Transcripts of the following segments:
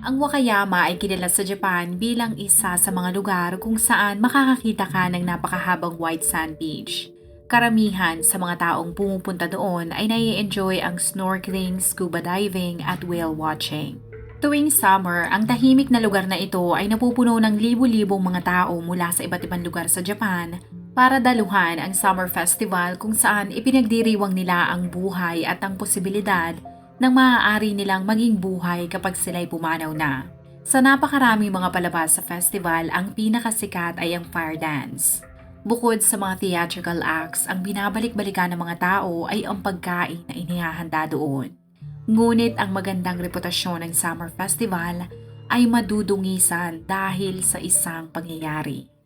Ang Wakayama ay kilala sa Japan bilang isa sa mga lugar kung saan makakakita ka ng napakahabang white sand beach. Karamihan sa mga taong pumupunta doon ay nai enjoy ang snorkeling, scuba diving at whale watching. Tuwing summer, ang tahimik na lugar na ito ay napupuno ng libu-libong mga tao mula sa iba't ibang lugar sa Japan para daluhan ang summer festival kung saan ipinagdiriwang nila ang buhay at ang posibilidad ng maaari nilang maging buhay kapag sila'y pumanaw na. Sa napakaraming mga palabas sa festival, ang pinakasikat ay ang fire dance. Bukod sa mga theatrical acts, ang binabalik-balikan ng mga tao ay ang pagkain na inihahanda doon. Ngunit ang magandang reputasyon ng Summer Festival ay madudungisan dahil sa isang pangyayari.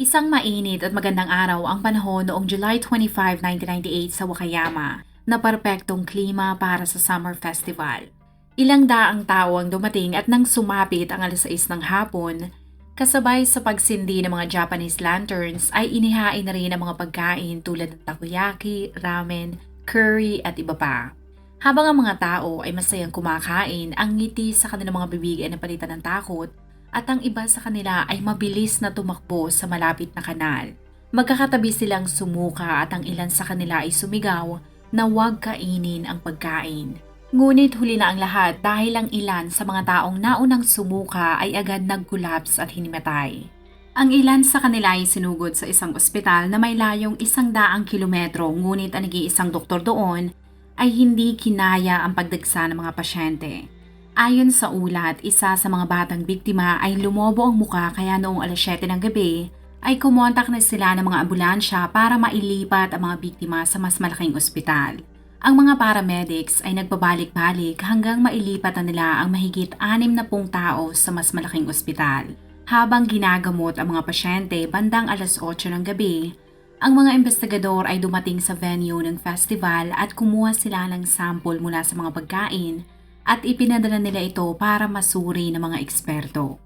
Isang mainit at magandang araw ang panahon noong July 25, 1998 sa Wakayama na perpektong klima para sa Summer Festival. Ilang daang tao ang dumating at nang sumapit ang alas 6 ng hapon, kasabay sa pagsindi ng mga Japanese lanterns ay inihain na rin ang mga pagkain tulad ng takoyaki, ramen, curry at iba pa. Habang ang mga tao ay masayang kumakain, ang ngiti sa kanilang mga bibig ay napalitan ng takot at ang iba sa kanila ay mabilis na tumakbo sa malapit na kanal. Magkakatabi silang sumuka at ang ilan sa kanila ay sumigaw na huwag kainin ang pagkain. Ngunit huli na ang lahat dahil ang ilan sa mga taong naunang sumuka ay agad nag-collapse at hinimatay. Ang ilan sa kanila ay sinugod sa isang ospital na may layong isang daang kilometro ngunit ang nag-iisang doktor doon ay hindi kinaya ang pagdagsa ng mga pasyente. Ayon sa ulat, isa sa mga batang biktima ay lumobo ang muka kaya noong alas 7 ng gabi ay kumontak na sila ng mga ambulansya para mailipat ang mga biktima sa mas malaking ospital. Ang mga paramedics ay nagbabalik-balik hanggang mailipat na nila ang mahigit 60 na pong tao sa mas malaking ospital. Habang ginagamot ang mga pasyente bandang alas 8 ng gabi, ang mga investigador ay dumating sa venue ng festival at kumuha sila ng sample mula sa mga pagkain at ipinadala nila ito para masuri ng mga eksperto.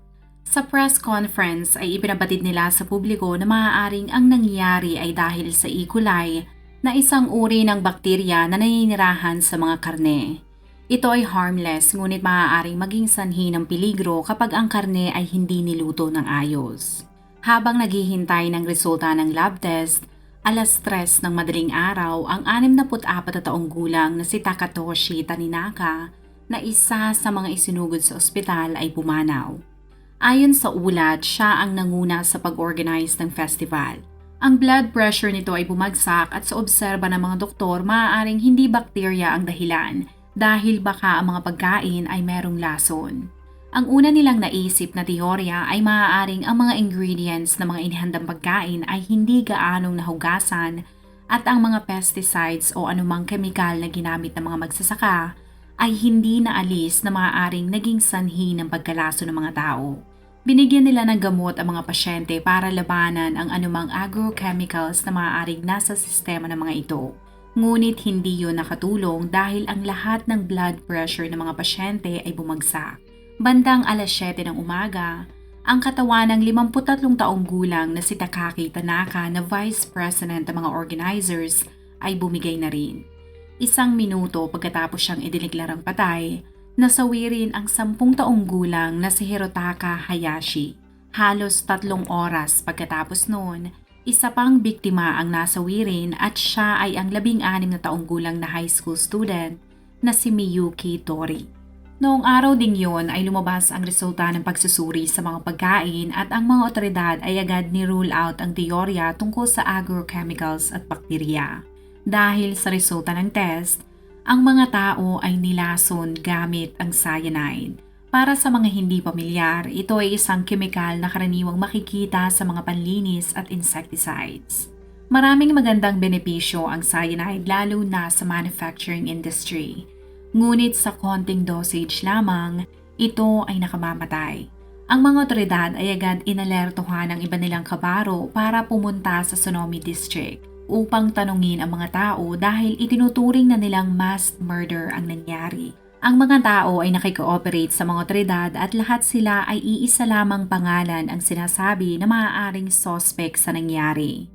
Sa press conference ay ipinabatid nila sa publiko na maaaring ang nangyari ay dahil sa E. coli na isang uri ng bakterya na naninirahan sa mga karne. Ito ay harmless ngunit maaaring maging sanhi ng peligro kapag ang karne ay hindi niluto ng ayos. Habang naghihintay ng resulta ng lab test, alas 3 ng madaling araw ang 64 na taong gulang na si Takatoshi Taninaka na isa sa mga isinugod sa ospital ay pumanaw. Ayon sa ulat, siya ang nanguna sa pag-organize ng festival. Ang blood pressure nito ay bumagsak at sa obserba ng mga doktor maaaring hindi bakterya ang dahilan dahil baka ang mga pagkain ay merong lason. Ang una nilang naisip na teorya ay maaaring ang mga ingredients ng mga inihandang pagkain ay hindi gaanong nahugasan at ang mga pesticides o anumang kemikal na ginamit ng mga magsasaka ay hindi naalis na maaaring naging sanhi ng pagkalaso ng mga tao. Binigyan nila ng gamot ang mga pasyente para labanan ang anumang agrochemicals na maaaring nasa sistema ng mga ito. Ngunit hindi yun nakatulong dahil ang lahat ng blood pressure ng mga pasyente ay bumagsak. Bandang alas 7 ng umaga, ang katawan ng 53 taong gulang na si Takaki Tanaka na Vice President ng mga organizers ay bumigay na rin. Isang minuto pagkatapos siyang idineklarang patay, nasawi rin ang sampung taong gulang na si Hirotaka Hayashi. Halos tatlong oras pagkatapos noon, isa pang biktima ang nasawi rin at siya ay ang labing anim na taong gulang na high school student na si Miyuki Tori. Noong araw ding yon ay lumabas ang resulta ng pagsusuri sa mga pagkain at ang mga otoridad ay agad ni-rule out ang teorya tungkol sa agrochemicals at bakterya. Dahil sa resulta ng test, ang mga tao ay nilason gamit ang cyanide. Para sa mga hindi pamilyar, ito ay isang kemikal na karaniwang makikita sa mga panlinis at insecticides. Maraming magandang benepisyo ang cyanide lalo na sa manufacturing industry. Ngunit sa konting dosage lamang, ito ay nakamamatay. Ang mga otoridad ay agad inalertohan ang iba nilang kabaro para pumunta sa Sonomi District upang tanungin ang mga tao dahil itinuturing na nilang mass murder ang nangyari. Ang mga tao ay nakikooperate sa mga otoridad at lahat sila ay iisa lamang pangalan ang sinasabi na maaaring sospek sa nangyari.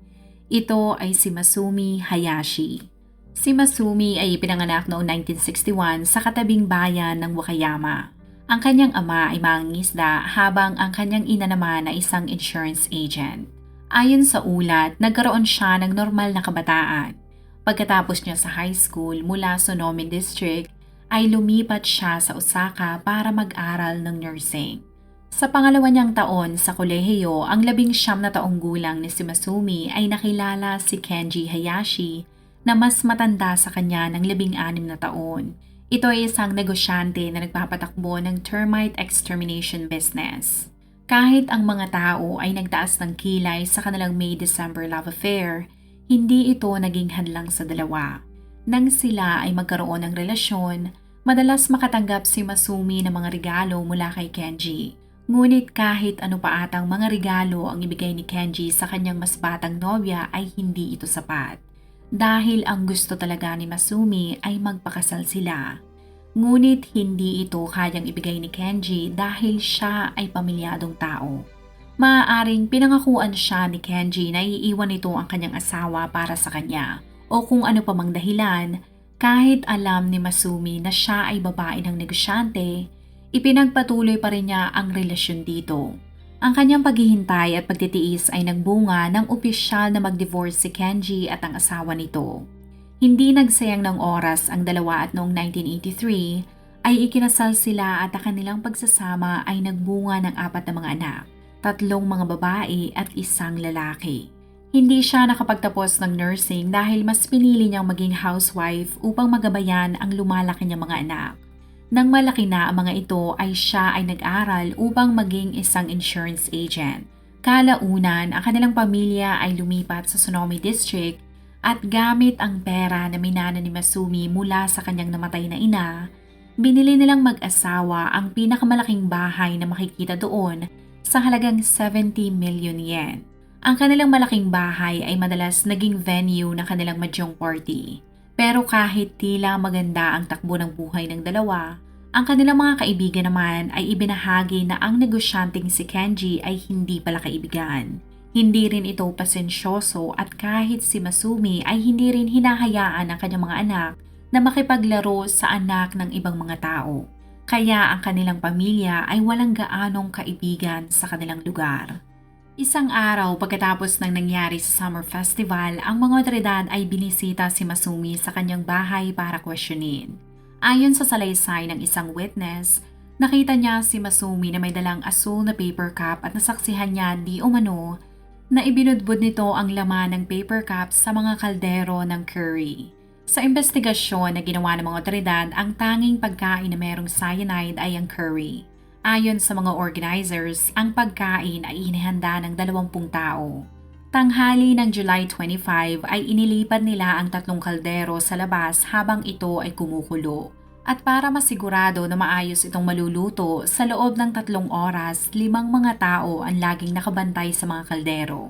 Ito ay si Masumi Hayashi. Si Masumi ay ipinanganak noong 1961 sa katabing bayan ng Wakayama. Ang kanyang ama ay mangingisda habang ang kanyang ina naman ay isang insurance agent. Ayon sa ulat, nagkaroon siya ng normal na kabataan. Pagkatapos niya sa high school mula sa Sonomi District, ay lumipat siya sa Osaka para mag-aral ng nursing. Sa pangalawa niyang taon sa kolehiyo, ang labing siyam na taong gulang ni si Masumi ay nakilala si Kenji Hayashi na mas matanda sa kanya ng labing anim na taon. Ito ay isang negosyante na nagpapatakbo ng termite extermination business. Kahit ang mga tao ay nagtaas ng kilay sa kanilang May-December love affair, hindi ito naging hadlang sa dalawa. Nang sila ay magkaroon ng relasyon, madalas makatanggap si Masumi ng mga regalo mula kay Kenji. Ngunit kahit ano pa atang mga regalo ang ibigay ni Kenji sa kanyang mas batang nobya ay hindi ito sapat. Dahil ang gusto talaga ni Masumi ay magpakasal sila. Ngunit hindi ito kayang ibigay ni Kenji dahil siya ay pamilyadong tao. Maaaring pinangakuan siya ni Kenji na iiwan ito ang kanyang asawa para sa kanya o kung ano pa mang dahilan kahit alam ni Masumi na siya ay babae ng negosyante, ipinagpatuloy pa rin niya ang relasyon dito. Ang kanyang paghihintay at pagtitiis ay nagbunga ng opisyal na mag-divorce si Kenji at ang asawa nito. Hindi nagsayang ng oras ang dalawa at noong 1983 ay ikinasal sila at ang kanilang pagsasama ay nagbunga ng apat na mga anak, tatlong mga babae at isang lalaki. Hindi siya nakapagtapos ng nursing dahil mas pinili niyang maging housewife upang magabayan ang lumalaki niyang mga anak. Nang malaki na ang mga ito ay siya ay nag-aral upang maging isang insurance agent. Kalaunan, ang kanilang pamilya ay lumipat sa Sonomi District at gamit ang pera na minana ni Masumi mula sa kanyang namatay na ina, binili nilang mag-asawa ang pinakamalaking bahay na makikita doon sa halagang 70 million yen. Ang kanilang malaking bahay ay madalas naging venue ng kanilang madyong party. Pero kahit tila maganda ang takbo ng buhay ng dalawa, ang kanilang mga kaibigan naman ay ibinahagi na ang negosyanteng si Kenji ay hindi pala kaibigan. Hindi rin ito pasensyoso at kahit si Masumi ay hindi rin hinahayaan ang kanyang mga anak na makipaglaro sa anak ng ibang mga tao. Kaya ang kanilang pamilya ay walang gaanong kaibigan sa kanilang lugar. Isang araw pagkatapos ng nangyari sa Summer Festival, ang mga otoridad ay binisita si Masumi sa kanyang bahay para questionin. Ayon sa salaysay ng isang witness, nakita niya si Masumi na may dalang asul na paper cup at nasaksihan niya di umano na ibinudbud nito ang laman ng paper cup sa mga kaldero ng curry. Sa investigasyon na ginawa ng mga otoridad, ang tanging pagkain na merong cyanide ay ang curry. Ayon sa mga organizers, ang pagkain ay inihanda ng 20 tao. Tanghali ng July 25 ay inilipat nila ang tatlong kaldero sa labas habang ito ay kumukulo. At para masigurado na maayos itong maluluto, sa loob ng tatlong oras, limang mga tao ang laging nakabantay sa mga kaldero.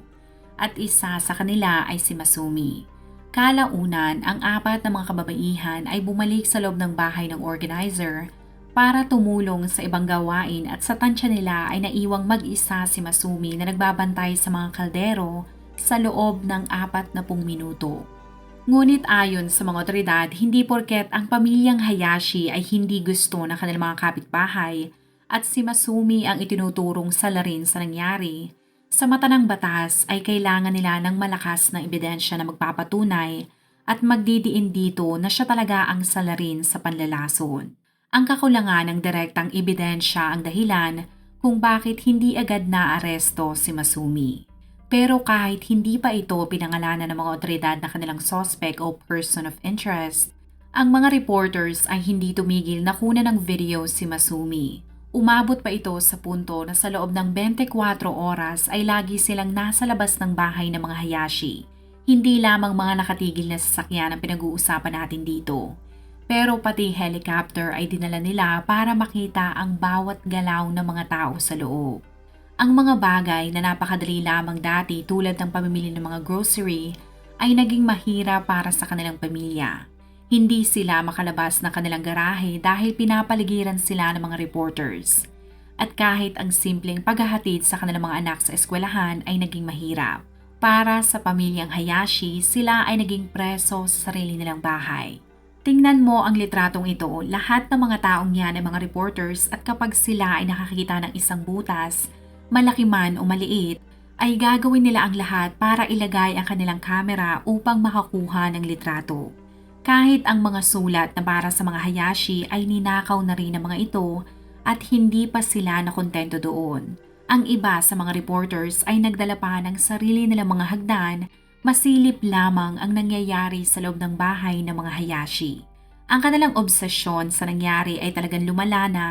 At isa sa kanila ay si Masumi. Kalaunan, ang apat na mga kababaihan ay bumalik sa loob ng bahay ng organizer para tumulong sa ibang gawain at sa tansya nila ay naiwang mag-isa si Masumi na nagbabantay sa mga kaldero sa loob ng apat na pung minuto. Ngunit ayon sa mga otoridad, hindi porket ang pamilyang Hayashi ay hindi gusto ng kanilang mga kapitbahay at si Masumi ang itinuturong salarin sa nangyari, sa mata ng batas ay kailangan nila ng malakas na ebidensya na magpapatunay at magdidiin dito na siya talaga ang salarin sa panlalason. Ang kakulangan ng direktang ebidensya ang dahilan kung bakit hindi agad naaresto si Masumi. Pero kahit hindi pa ito pinangalanan ng mga otoridad na kanilang suspect o person of interest, ang mga reporters ay hindi tumigil na kunan ng video si Masumi. Umabot pa ito sa punto na sa loob ng 24 oras ay lagi silang nasa labas ng bahay ng mga Hayashi. Hindi lamang mga nakatigil na sasakyan ang pinag-uusapan natin dito. Pero pati helicopter ay dinala nila para makita ang bawat galaw ng mga tao sa loob. Ang mga bagay na napakadali lamang dati tulad ng pamimili ng mga grocery ay naging mahira para sa kanilang pamilya. Hindi sila makalabas ng kanilang garahe dahil pinapaligiran sila ng mga reporters. At kahit ang simpleng paghahatid sa kanilang mga anak sa eskwelahan ay naging mahirap. Para sa pamilyang Hayashi, sila ay naging preso sa sarili nilang bahay. Tingnan mo ang litratong ito, lahat ng mga taong yan ay mga reporters at kapag sila ay nakakita ng isang butas, malaki man o maliit, ay gagawin nila ang lahat para ilagay ang kanilang kamera upang makakuha ng litrato. Kahit ang mga sulat na para sa mga Hayashi ay ninakaw na rin ng mga ito at hindi pa sila nakontento doon. Ang iba sa mga reporters ay nagdala pa ng sarili nilang mga hagdan, masilip lamang ang nangyayari sa loob ng bahay ng mga Hayashi. Ang kanilang obsesyon sa nangyari ay talagang lumala na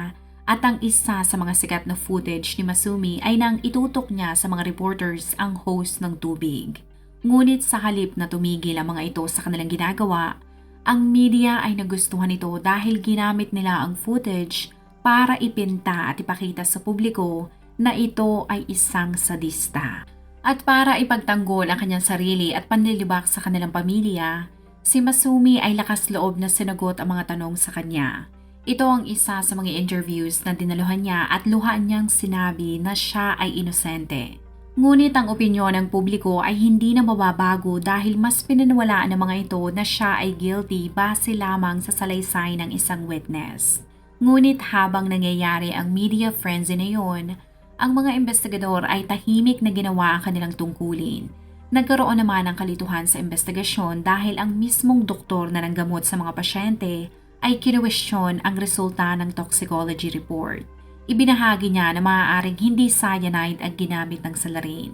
at ang isa sa mga sikat na footage ni Masumi ay nang itutok niya sa mga reporters ang hose ng tubig. Ngunit sa halip na tumigil ang mga ito sa kanilang ginagawa, ang media ay nagustuhan ito dahil ginamit nila ang footage para ipinta at ipakita sa publiko na ito ay isang sadista. At para ipagtanggol ang kanyang sarili at panlilibak sa kanilang pamilya, si Masumi ay lakas loob na sinagot ang mga tanong sa kanya. Ito ang isa sa mga interviews na dinaluhan niya at luhaan niyang sinabi na siya ay inosente. Ngunit ang opinyon ng publiko ay hindi na mababago dahil mas pinaniwalaan ng mga ito na siya ay guilty base lamang sa salaysay ng isang witness. Ngunit habang nangyayari ang media frenzy na yun, ang mga investigador ay tahimik na ginawa ang kanilang tungkulin. Nagkaroon naman ng kalituhan sa investigasyon dahil ang mismong doktor na nanggamot sa mga pasyente ay kinwestiyon ang resulta ng toxicology report. Ibinahagi niya na maaaring hindi cyanide ang ginamit ng salarin.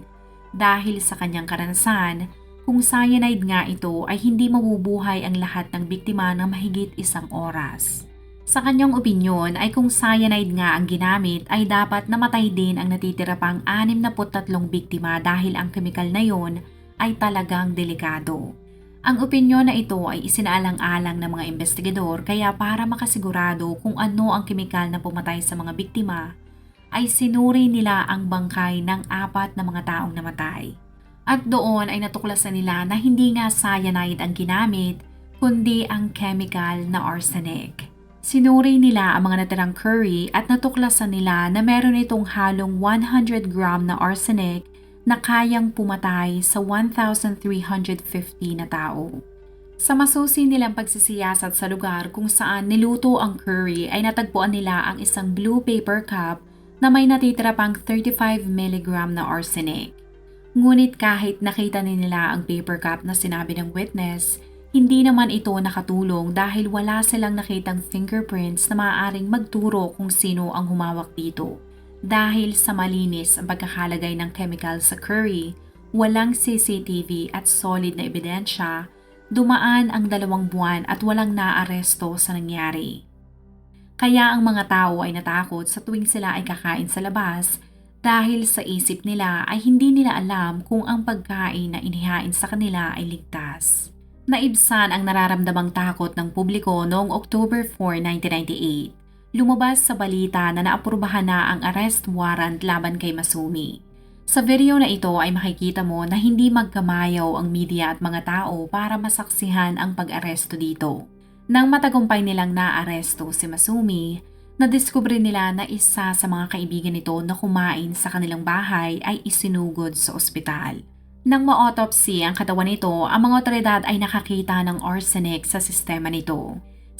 Dahil sa kanyang karanasan, kung cyanide nga ito ay hindi mabubuhay ang lahat ng biktima ng mahigit isang oras. Sa kanyang opinyon ay kung cyanide nga ang ginamit ay dapat namatay din ang natitira pang 63 biktima dahil ang kemikal na yon ay talagang delikado. Ang opinyon na ito ay isinaalang-alang ng mga investigador kaya para makasigurado kung ano ang kemikal na pumatay sa mga biktima, ay sinuri nila ang bangkay ng apat na mga taong namatay. At doon ay natuklasan nila na hindi nga cyanide ang ginamit, kundi ang chemical na arsenic. Sinuri nila ang mga natirang curry at natuklasan nila na meron itong halong 100 gram na arsenic na kayang pumatay sa 1,350 na tao. Sa masusi nilang pagsisiyasat sa lugar kung saan niluto ang curry ay natagpuan nila ang isang blue paper cup na may natitira pang 35 mg na arsenic. Ngunit kahit nakita nila ang paper cup na sinabi ng witness, hindi naman ito nakatulong dahil wala silang nakitang fingerprints na maaaring magturo kung sino ang humawak dito. Dahil sa malinis ang pagkakalagay ng chemical sa curry, walang CCTV at solid na ebidensya, dumaan ang dalawang buwan at walang naaresto sa nangyari. Kaya ang mga tao ay natakot sa tuwing sila ay kakain sa labas dahil sa isip nila ay hindi nila alam kung ang pagkain na inihain sa kanila ay ligtas. Naibsan ang nararamdamang takot ng publiko noong October 4, 1998. Lumabas sa balita na naaprubahan na ang arrest warrant laban kay Masumi. Sa video na ito ay makikita mo na hindi magkamayaw ang media at mga tao para masaksihan ang pag-aresto dito. Nang matagumpay nilang naaresto si Masumi, nadiskubre nila na isa sa mga kaibigan nito na kumain sa kanilang bahay ay isinugod sa ospital. Nang ma-autopsy ang katawan nito, ang mga otoridad ay nakakita ng arsenic sa sistema nito.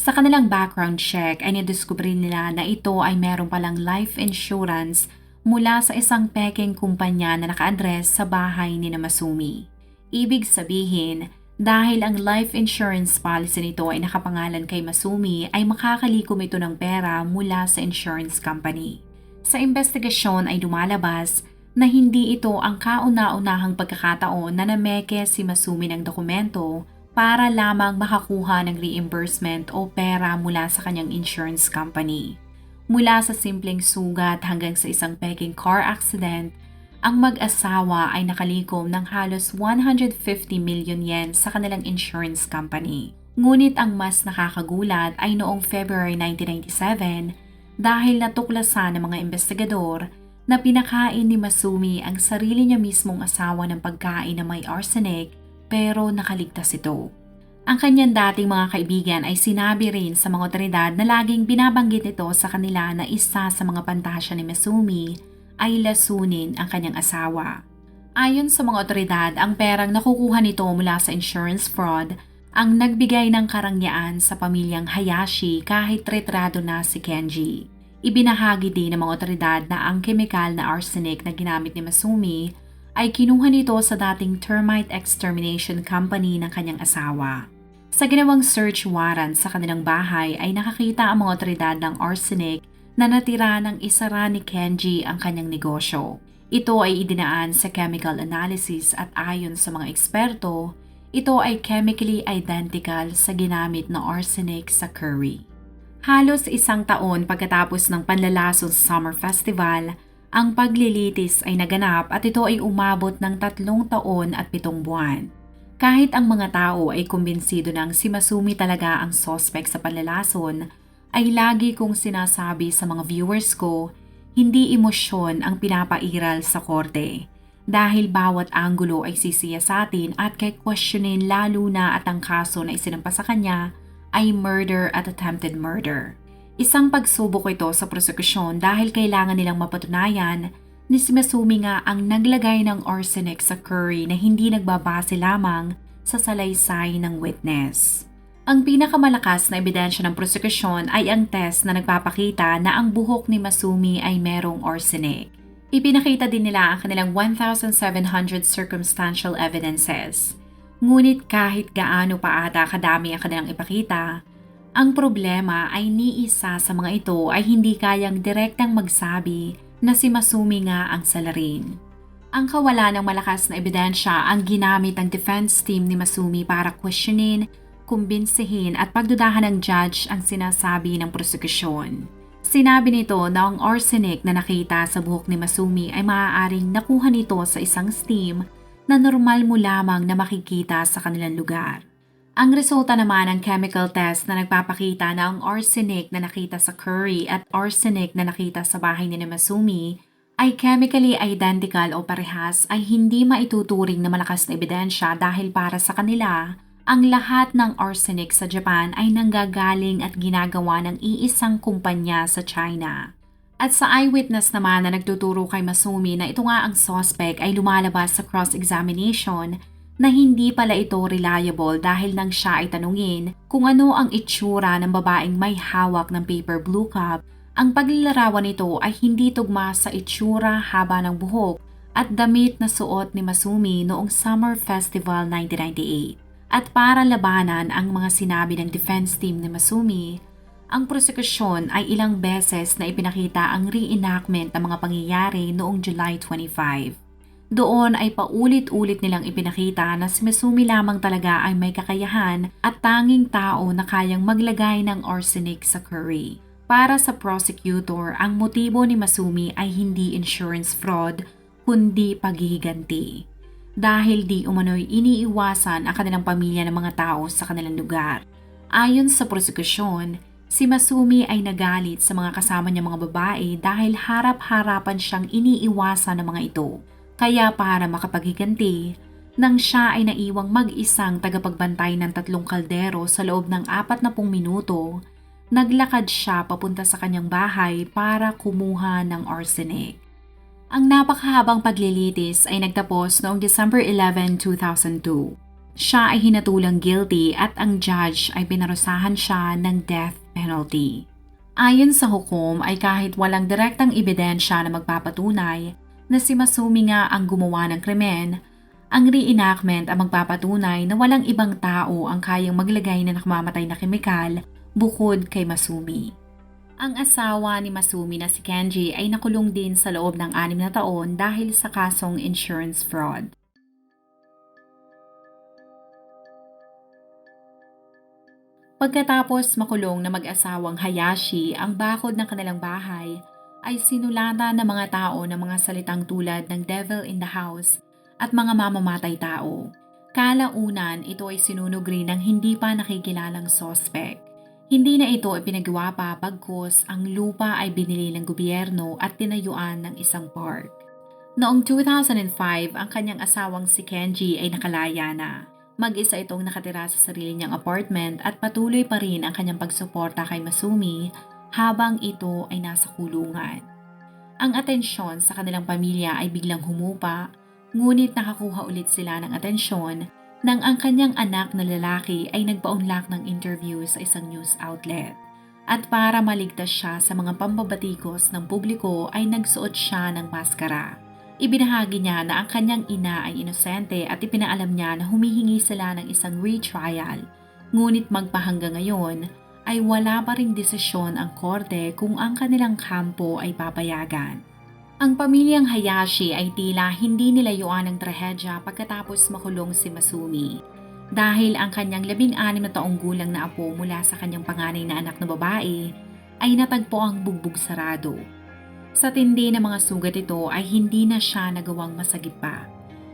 Sa kanilang background check ay nadiskubre nila na ito ay meron palang life insurance mula sa isang peking kumpanya na naka-address sa bahay ni Namasumi. Ibig sabihin, dahil ang life insurance policy nito ay nakapangalan kay Masumi ay makakalikom ito ng pera mula sa insurance company. Sa investigasyon ay dumalabas na hindi ito ang kauna-unahang pagkakataon na nameke si Masumi ng dokumento para lamang makakuha ng reimbursement o pera mula sa kanyang insurance company. Mula sa simpleng sugat hanggang sa isang peking car accident, ang mag-asawa ay nakalikom ng halos 150 million yen sa kanilang insurance company. Ngunit ang mas nakakagulat ay noong February 1997 dahil natuklasan ng mga investigador na pinakain ni Masumi ang sarili niya mismong asawa ng pagkain na may arsenic pero nakaligtas ito. Ang kanyang dating mga kaibigan ay sinabi rin sa mga otoridad na laging binabanggit nito sa kanila na isa sa mga pantasya ni Masumi ay lasunin ang kanyang asawa. Ayon sa mga otoridad, ang perang nakukuha nito mula sa insurance fraud ang nagbigay ng karangyaan sa pamilyang Hayashi kahit retrado na si Kenji. Ibinahagi din ng mga otoridad na ang kemikal na arsenic na ginamit ni Masumi ay kinuha nito sa dating termite extermination company ng kanyang asawa. Sa ginawang search warrant sa kanilang bahay ay nakakita ang mga otoridad ng arsenic na natira ng isara ni Kenji ang kanyang negosyo. Ito ay idinaan sa chemical analysis at ayon sa mga eksperto, ito ay chemically identical sa ginamit na arsenic sa curry. Halos isang taon pagkatapos ng panlalason sa Summer Festival, ang paglilitis ay naganap at ito ay umabot ng tatlong taon at pitong buwan. Kahit ang mga tao ay kumbinsido ng si Masumi talaga ang sospek sa panlalason, ay lagi kong sinasabi sa mga viewers ko, hindi emosyon ang pinapairal sa korte. Dahil bawat anggulo ay sisiya sa atin at kay questionin lalo na at ang kaso na isinampa sa kanya ay murder at attempted murder. Isang pagsubok ito sa prosekusyon dahil kailangan nilang mapatunayan ni si Masumi nga ang naglagay ng arsenic sa curry na hindi nagbabase lamang sa salaysay ng witness. Ang pinakamalakas na ebidensya ng prosekusyon ay ang test na nagpapakita na ang buhok ni Masumi ay merong arsenic. Ipinakita din nila ang kanilang 1,700 circumstantial evidences. Ngunit kahit gaano pa ata kadami ang kanilang ipakita, ang problema ay ni isa sa mga ito ay hindi kayang direktang magsabi na si Masumi nga ang salarin. Ang kawalan ng malakas na ebidensya ang ginamit ng defense team ni Masumi para questionin, kumbinsihin at pagdudahan ng judge ang sinasabi ng prosekusyon. Sinabi nito na ang arsenic na nakita sa buhok ni Masumi ay maaaring nakuha nito sa isang steam na normal mo lamang na makikita sa kanilang lugar. Ang resulta naman ng chemical test na nagpapakita na ang arsenic na nakita sa curry at arsenic na nakita sa bahay ni Masumi ay chemically identical o parehas ay hindi maituturing na malakas na ebidensya dahil para sa kanila, ang lahat ng arsenic sa Japan ay nanggagaling at ginagawa ng iisang kumpanya sa China. At sa eyewitness naman na nagtuturo kay Masumi na ito nga ang suspect ay lumalabas sa cross-examination na hindi pala ito reliable dahil nang siya ay tanungin kung ano ang itsura ng babaeng may hawak ng paper blue cup, ang paglalarawan nito ay hindi tugma sa itsura haba ng buhok at damit na suot ni Masumi noong Summer Festival 1998. At para labanan ang mga sinabi ng defense team ni Masumi, ang prosekusyon ay ilang beses na ipinakita ang reenactment ng mga pangyayari noong July 25. Doon ay paulit-ulit nilang ipinakita na si Mesumi lamang talaga ay may kakayahan at tanging tao na kayang maglagay ng arsenic sa curry. Para sa prosecutor, ang motibo ni Masumi ay hindi insurance fraud, kundi paghihiganti. Dahil di umano'y iniiwasan ang kanilang pamilya ng mga tao sa kanilang lugar. Ayon sa prosekusyon, si Masumi ay nagalit sa mga kasama niya mga babae dahil harap-harapan siyang iniiwasan ng mga ito kaya para makapaghiganti, nang siya ay naiwang mag-isang tagapagbantay ng tatlong kaldero sa loob ng apat na pung minuto, naglakad siya papunta sa kanyang bahay para kumuha ng arsenic. Ang napakahabang paglilitis ay nagtapos noong December 11, 2002. Siya ay hinatulang guilty at ang judge ay pinarusahan siya ng death penalty. Ayon sa hukom ay kahit walang direktang ebidensya na magpapatunay na si Masumi nga ang gumawa ng krimen, ang reenactment ang magpapatunay na walang ibang tao ang kayang maglagay na nakamamatay na kemikal bukod kay Masumi. Ang asawa ni Masumi na si Kenji ay nakulong din sa loob ng anim na taon dahil sa kasong insurance fraud. Pagkatapos makulong na mag-asawang Hayashi ang bakod ng kanilang bahay, ay sinulatan ng mga tao ng mga salitang tulad ng devil in the house at mga mamamatay tao. Kalaunan, ito ay sinunog rin ng hindi pa nakikilalang suspect. Hindi na ito ipinagawa pa pagkos ang lupa ay binili ng gobyerno at tinayuan ng isang park. Noong 2005, ang kanyang asawang si Kenji ay nakalaya na. Mag-isa itong nakatira sa sarili niyang apartment at patuloy pa rin ang kanyang pagsuporta kay Masumi habang ito ay nasa kulungan. Ang atensyon sa kanilang pamilya ay biglang humupa, ngunit nakakuha ulit sila ng atensyon nang ang kanyang anak na lalaki ay nagpaunlak ng interview sa isang news outlet. At para maligtas siya sa mga pambabatikos ng publiko ay nagsuot siya ng maskara. Ibinahagi niya na ang kanyang ina ay inosente at ipinaalam niya na humihingi sila ng isang retrial. Ngunit magpahangga ngayon ay wala pa ring desisyon ang korte kung ang kanilang kampo ay papayagan. Ang pamilyang Hayashi ay tila hindi nilayuan ng trahedya pagkatapos makulong si Masumi. Dahil ang kanyang labing-anim na taong gulang na apo mula sa kanyang panganay na anak na babae ay natagpo ang bugbog sarado. Sa tindi ng mga sugat ito ay hindi na siya nagawang masagip pa.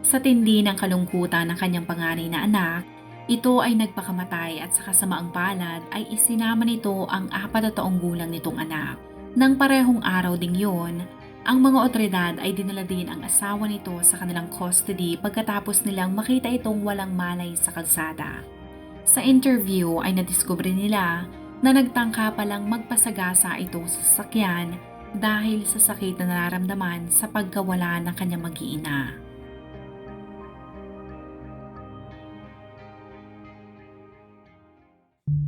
Sa tindi ng kalungkutan ng kanyang panganay na anak, ito ay nagpakamatay at sa kasamaang palad ay isinama nito ang apat na taong gulang nitong anak. Nang parehong araw ding yon, ang mga otoridad ay dinala din ang asawa nito sa kanilang custody pagkatapos nilang makita itong walang malay sa kalsada. Sa interview ay nadiskubre nila na nagtangka palang magpasagasa ito sa sasakyan dahil sa sakit na nararamdaman sa pagkawala ng kanyang mag-iina.